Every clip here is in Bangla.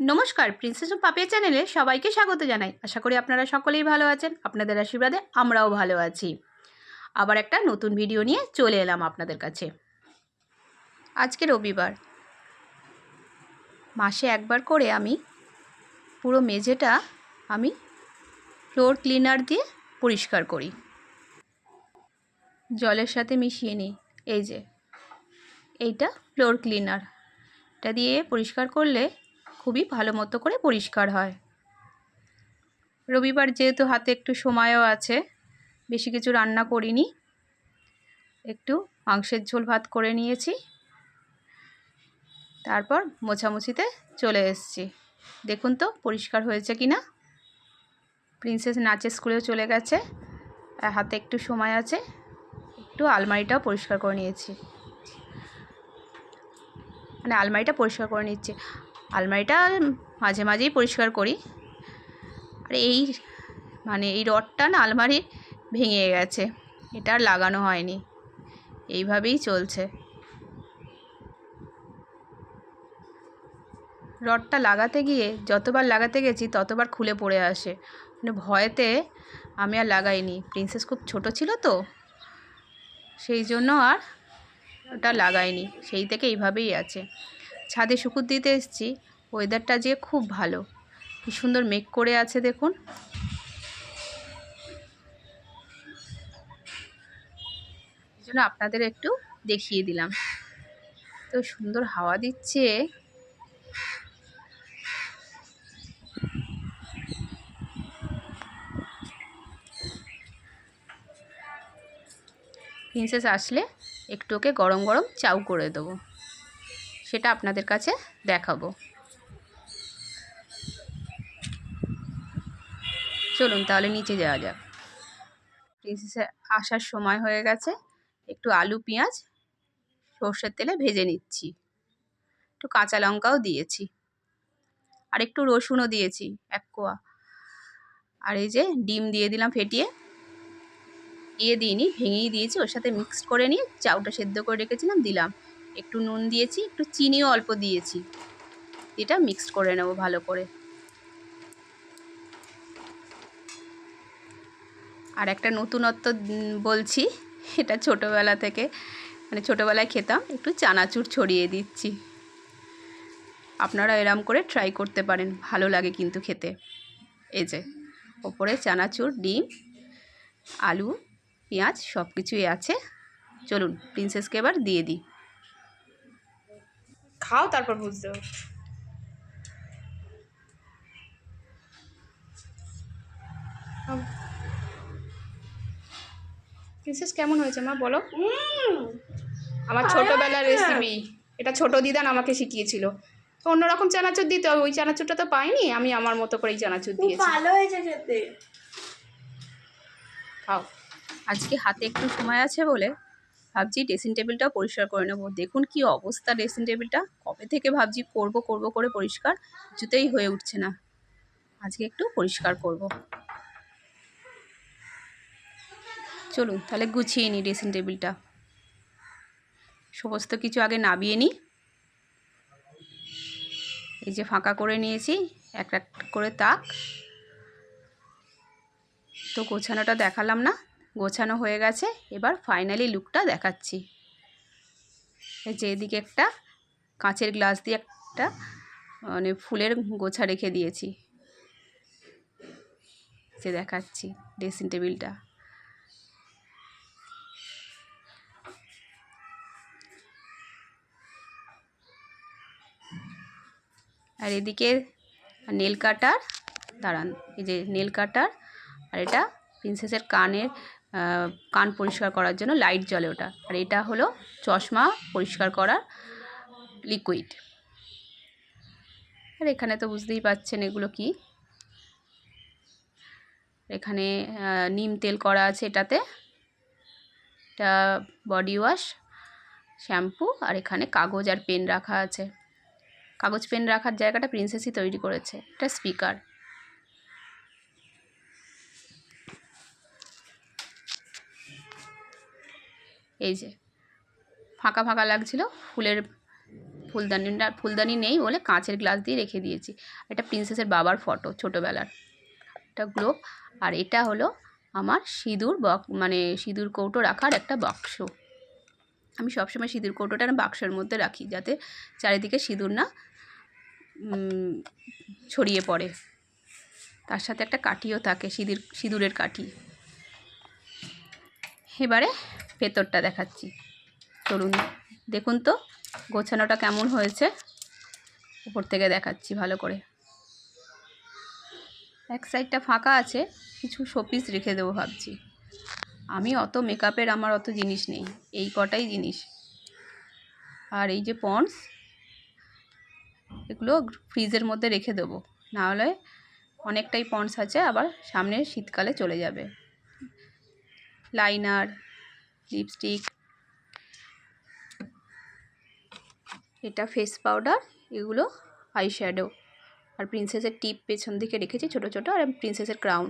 নমস্কার প্রিন্সেস ও পাপিয়া চ্যানেলে সবাইকে স্বাগত জানাই। আশা করি আপনারা সকলেই ভালো আছেন, আপনাদের আশীর্বাদে আমরাও ভালো আছি। আবার একটা নতুন ভিডিও নিয়ে চলে এলাম আপনাদের কাছে। আজকে রবিবার। মাসে একবার করে আমি পুরো মেঝেটা আমি ফ্লোর ক্লিনার দিয়ে পরিষ্কার করি। জলের সাথে মিশিয়ে নিই, এই যে, এইটা ফ্লোর ক্লিনার এটা দিয়ে পরিষ্কার করলে খুবই ভালো মতো করে পরিষ্কার হয়। রবিবার যেহেতু হাতে একটু সময়ও আছে, বেশি কিছু রান্না করিনি। একটু মাংসের ঝোল ভাত করে নিয়েছি। তারপর মোছামুছিতে চলে এসেছি। দেখুন তো পরিষ্কার হয়েছে কি না প্রিন্সেস নাচের স্কুলেও চলে গেছে। আর হাতে একটু সময় আছে, একটু আলমারিটাও পরিষ্কার করে নিয়েছি। মানে আলমারিটা পরিষ্কার করে নিচ্ছি। আলমারিটা মাঝে মাঝেই পরিষ্কার করি। আর এই মানে এই রডটা না আলমারির ভেঙে গেছে। এটা আর লাগানো হয়নি। এইভাবেই চলছে। রডটা লাগাতে গিয়ে যতবার লাগাতে গেছি ততবার খুলে পড়ে আসে। মানে ভয়েতে আমি আর লাগাইনি। প্রিন্সেস খুব ছোট ছিল তো, সেই জন্য আর ওটা লাগাইনি। সেই থেকে এইভাবেই আছে। ছাদে শুকুর দিতে এসেছি। ওয়েদারটা যে খুব ভালো। কি সুন্দর মেঘ করে আছে দেখুন। এই জন্য আপনাদের একটু দেখিয়ে দিলাম। তো সুন্দর হাওয়া দিচ্ছে। প্রিন্সেস আসলে একটু ওকে গরম গরম চাউ করে দেবো। সেটা আপনাদের কাছে দেখাবো। চলুন তাহলে নিচে যাওয়া যাক। প্রিন্সেসের আসার সময় হয়ে গেছে। একটু আলু, পেঁয়াজ, সর্ষের তেলে ভেজে নিচ্ছি। একটু কাঁচা লঙ্কাও দিয়েছি। আর একটু রসুনও দিয়েছি, এক কোয়া। আর এই যে ডিম দিয়ে দিলাম ফেটিয়ে। দিয়ে দিইনি, ভেঙেই দিয়েছি, ওর সাথে মিক্সড করে নিয়ে চাউটা সেদ্ধ করে রেখেছিলাম, দিলাম। একটু নুন দিয়েছি, একটু চিনিও অল্প দিয়েছি। এটা মিক্সড করে নেব ভালো করে। আর একটা নতুনত্ব বলছি, এটা ছোটোবেলা থেকে মানে ছোটোবেলায় খেতাম, একটু চানাচুর ছড়িয়ে দিচ্ছি। আপনারা এরম করে ট্রাই করতে পারেন, ভালো লাগে কিন্তু খেতে। এই যে, ওপরে চানাচুর, ডিম, আলু, পেঁয়াজ সব কিছুই আছে। চলুন প্রিন্সেসকে এবার দিয়ে দিই। খাও তারপর বুঝতে হবে প্রিন্সেস কেমন হয়েছে মা বলো? আমার ছোটবেলার রেসিপি এটা ছোট দিদান আমাকে শিখিয়েছিল। তো অন্যরকম চানাচুর দিতে হবে ওই চানাচুরটা তো পাইনি আমি আমার মতো করেই চানাচুর দিয়েছি। ভালো হয়েছে খেতে। খাও। আজকে হাতে একটু সময় আছে বলে ভাবছি ড্রেসিং টেবিলটাও পরিষ্কার করে নেব। দেখুন কি অবস্থা ড্রেসিং টেবিলটা কবে থেকে ভাবছি করব করব করে পরিষ্কার? কিছুতেই হয়ে উঠছে না। আজকে একটু পরিষ্কার করব। চলুন, তাহলে গুছিয়ে নিই ড্রেসিং টেবিলটা সমস্ত কিছু আগে নাবিয়ে নিই। এই যে ফাঁকা করে নিয়েছি, এক এক করে তাক। তো গোছানোটা দেখালাম না। গোছানো হয়ে গেছে। এবার ফাইনালি লুকটা দেখাচ্ছি। এই যে এদিকে একটা কাঁচের গ্লাস দিয়ে একটা মানে ফুলের গোছা রেখে দিয়েছি। যে দেখাচ্ছি ড্রেসিং টেবিলটা আর এদিকে নেল কাটার দাঁড়ান, এই যে নেল কাটার আর এটা প্রিন্সেসের কানের কান পরিষ্কার করার জন্য লাইট জ্বলে ওটা। আর এটা হলো চশমা পরিষ্কার করার লিকুইড আর এখানে তো বুঝতেই পাচ্ছেন এগুলো কি। এখানে নিম তেল করা আছে এটাতে। এটা বডি ওয়াশ শ্যাম্পু আর এখানে কাগজ আর পেন রাখা আছে। কাগজ পেন রাখার জায়গাটা প্রিন্সেসই তৈরি করেছে। এটা স্পিকার এই যে, ফাঁকা ফাঁকা লাগছিল, ফুলের ফুলদানিটা, ফুলদানি নেই বলে কাঁচের গ্লাস দিয়ে রেখে দিয়েছি। এটা প্রিন্সেসের বাবার ফটো ছোটোবেলার। এটা গ্লোব, আর এটা হলো আমার সিঁদুর বক মানে সিঁদুর কৌটো রাখার একটা বাক্স। আমি সবসময় সিঁদুর কৌটোটা বাক্সের মধ্যে রাখি, যাতে চারিদিকে সিঁদুর না ছড়িয়ে পড়ে। তার সাথে একটা কাঠিও থাকে, সিঁদুর, সিঁদুরের কাঠি। এবারে ভেতরটা দেখাচ্ছি। চলুন দেখুন তো গোছানোটা কেমন হয়েছে। উপর থেকে দেখাচ্ছি ভালো করে। এক সাইডটা ফাঁকা আছে, কিছু শোপিস রেখে দেবো ভাবছি। আমি অত মেকআপের আমার অত জিনিস নেই, এই কটাই জিনিস। আর এই যে পন্ডস, এগুলো ফ্রিজের মধ্যে রেখে দেবো। নাহলে অনেকটাই পন্ডস আছে, আবার সামনে শীতকালে চলে যাবে। লাইনার লিপস্টিক এটা ফেস পাউডার এগুলো আই শ্যাডো আর প্রিন্সেসের টিপ পেছন দিকে রেখেছি, ছোট ছোট, আর প্রিন্সেসের ক্রাউন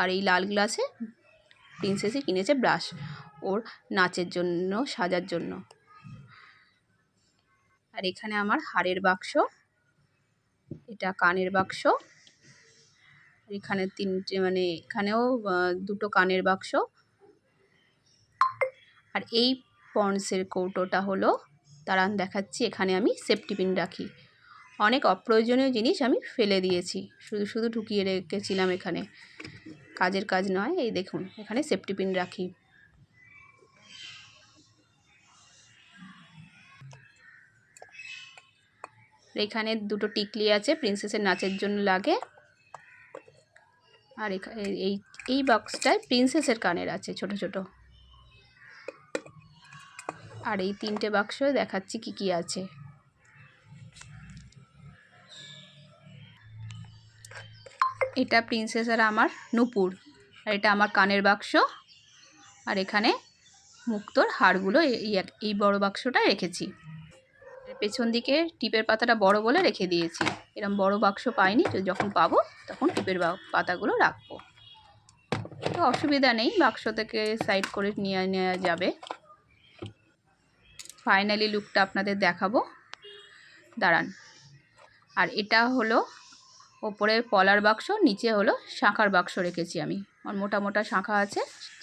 আর এই লাল গ্লাসে প্রিন্সেসই কিনেছে ব্রাশ ওর নাচের জন্য, সাজার জন্য। আর এখানে আমার হাড়ের বাক্স, এটা কানের বাক্স। এখানে তিনটে মানে এখানেও দুটো কানের বাক্স। আর এই পন্ডসের কৌটোটা হলো, দাঁড়ান দেখাচ্ছি, এখানে আমি সেফটি পিন রাখি। অনেক অপ্রয়োজনীয় জিনিস আমি ফেলে দিয়েছি, শুধু শুধু ঢুকিয়ে রেখেছিলাম এখানে। কাজের কাজ নয়, এই দেখুন, এখানে সেফটি পিন রাখি। এখানে দুটো টিকলি আছে, প্রিন্সেসের নাচের জন্য লাগে। আর এই এই বক্সটায় প্রিন্সেসের কানের আছে, ছোট ছোট। আর এই তিনটে বাক্স দেখাচ্ছি কি কি আছে। এটা প্রিন্সেস আর আমার নুপুর। আর এটা আমার কানের বাক্স। আর এখানে মুক্তোর হাড়গুলো এই- বড় বাক্সটা রেখেছি। পেছন দিকে টিপের পাতাটা বড় বলে রেখে দিয়েছি। এরকম বড় বাক্স পাইনি যখন পাবো তখন টিপের পাতাগুলো রাখব। তো অসুবিধা নেই, বাক্স থেকে সাইড করে নিয়ে নেওয়া যাবে। ফাইনালি লুকটা আপনাদের দেখাবো। দাঁড়ান। আর এটা হলো ওপরের পলার বাক্স, নিচে হলো শাঁখার বাক্স রেখেছি আমি। আর মোটা মোটা শাঁখা আছে,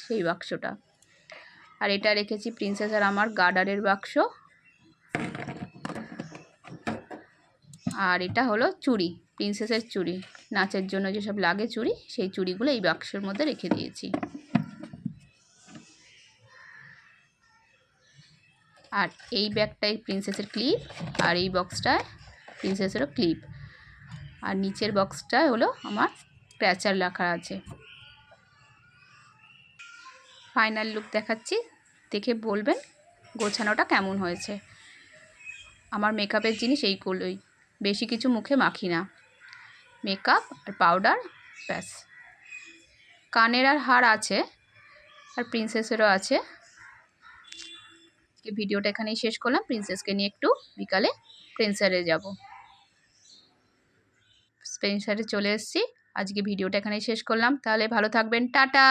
সেই বাক্সটা। আর এটা রেখেছি প্রিন্সেস আর আমার গার্ডারের বাক্স। আর এটা হলো চুড়ি, প্রিন্সেসের চুড়ি। নাচের জন্য যেসব লাগে চুড়ি, সেই চুড়িগুলো এই বাক্সের মধ্যে রেখে দিয়েছি। আর এই ব্যাগটাই প্রিন্সেসের ক্লিপ আর এই বক্সটায় প্রিন্সেসেরও ক্লিপ আর নিচের বক্সটায় হলো আমার ক্র্যাচার রাখা আছে। ফাইনাল লুক দেখাচ্ছি, দেখে বলবেন গোছানোটা কেমন হয়েছে। আমার মেকআপের জিনিস এইগুলোই, বেশি কিছু মুখে মাখি না। মেকআপ আর পাউডার ব্যাস। কানের আর হার আছে আর প্রিন্সেসেরও আছে। আজকে ভিডিওটা এখানেই শেষ করলাম। প্রিন্সেসকে নিয়ে একটু বিকালে স্পেন্সারে যাব। স্পেন্সারে চলে এসেছি। আজকে ভিডিওটা এখানেই শেষ করলাম। তাহলে ভালো থাকবেন। টাটা!